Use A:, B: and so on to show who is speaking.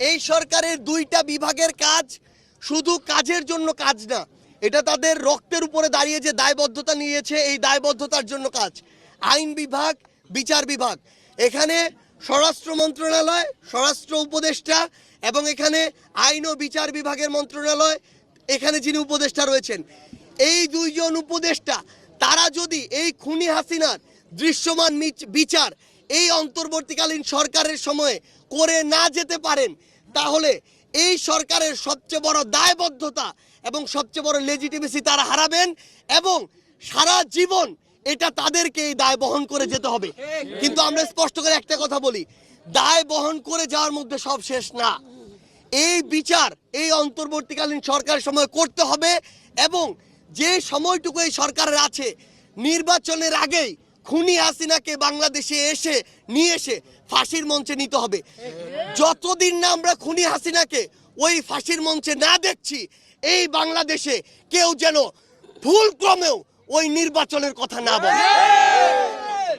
A: এই সরকারের দুইটা বিভাগের কাজ শুধু কাজের জন্য কাজ না, এটা তাদের রক্তের উপরে দাঁড়িয়ে যে দায়বদ্ধতা নিয়েছে, এই দায়বদ্ধতার জন্য কাজ। আইন বিভাগ, বিচার বিভাগ। এখানে স্বরাষ্ট্র মন্ত্রণালয়, স্বরাষ্ট্র উপদেষ্টা এবং এখানে আইন ও বিচার বিভাগের মন্ত্রণালয়, এখানে যিনি উপদেষ্টা রয়েছেন। এই দুইজন উপদেষ্টা, তারা যদি এই খুনি হাসিনার দৃশ্যমান বিচার এই অন্তর্বর্তীকালীন সরকারের সময়ে করে না যেতে পারেন, তাহলে এই সরকারের সবচেয়ে বড় দায়বদ্ধতা এবং সবচেয়ে বড় লেজিটিমেসি তারা হারাবেন এবং সারা জীবন এটা তাদেরকে এই দায় বহন করে যেতে হবে। কিন্তু আমরা স্পষ্ট করে একটা কথা বলি, দায় বহন করে যাওয়ার মধ্যে সব শেষ না। এই বিচার এই অন্তর্বর্তীকালীন সরকারের সময় করতে হবে এবং যে সময়টুকু এই সরকারের আছে, নির্বাচনের আগেই খুনি হাসিনাকে বাংলাদেশে এসে, নিয়ে এসে ফাঁসির মঞ্চে নিতে হবে। যতদিন না আমরা খুনি হাসিনাকে ওই ফাঁসির মঞ্চে না দেখছি, এই বাংলাদেশে কেউ যেন ভুল ক্রমেও ওই নির্বাচনের কথা না বলে।